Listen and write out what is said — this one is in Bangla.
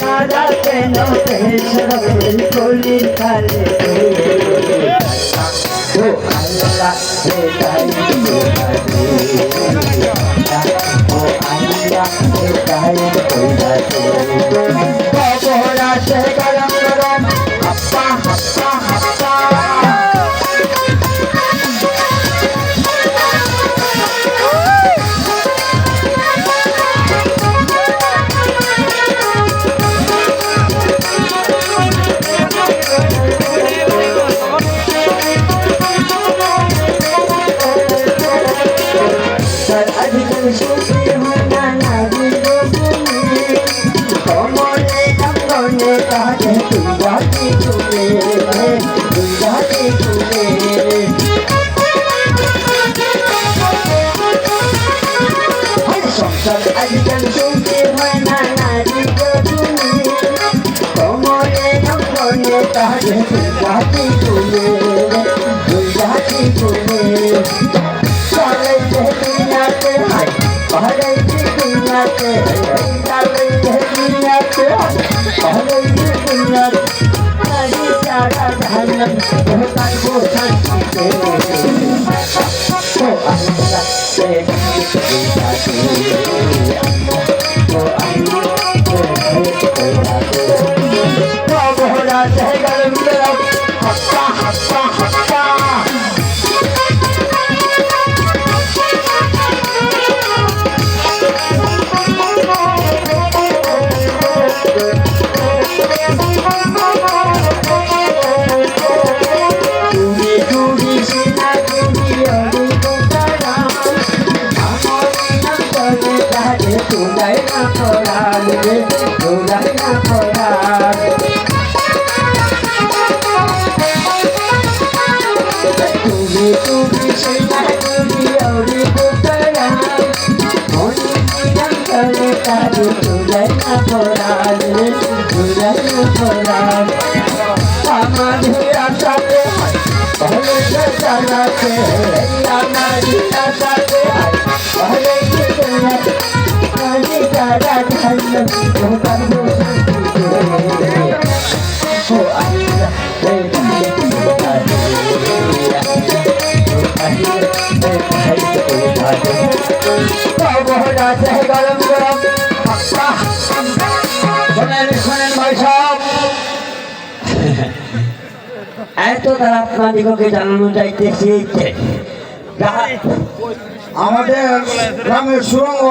তারা কেন পেছনে কলির কালে ও আল্লাহ আজকাল সুখী হয় না দুনিয়াতে চলে দুনিয়াতে পহলে দুনিয়াতে আরে সারা তোকাই বোঝান কে ও আল্লাহ সে দিতে ও আল্লাহ বহরা জায়গার গরম তোলাই না পড়াল রে তোলাই না পড়াল তুমি তুমি সেই তুমি আউরি কোতারা মনি মিরাম করে তারে তোলাই না পড়াল রে তোলাই না পড়াল আমার আশাতে ভালো জানাতে আমার আশাতে ভালো জানাতে গরম গরম শোনেন এত তারা আপনাদিগকে জানানো যাইতেছে আমাদের গ্রামের সুরঙ্গ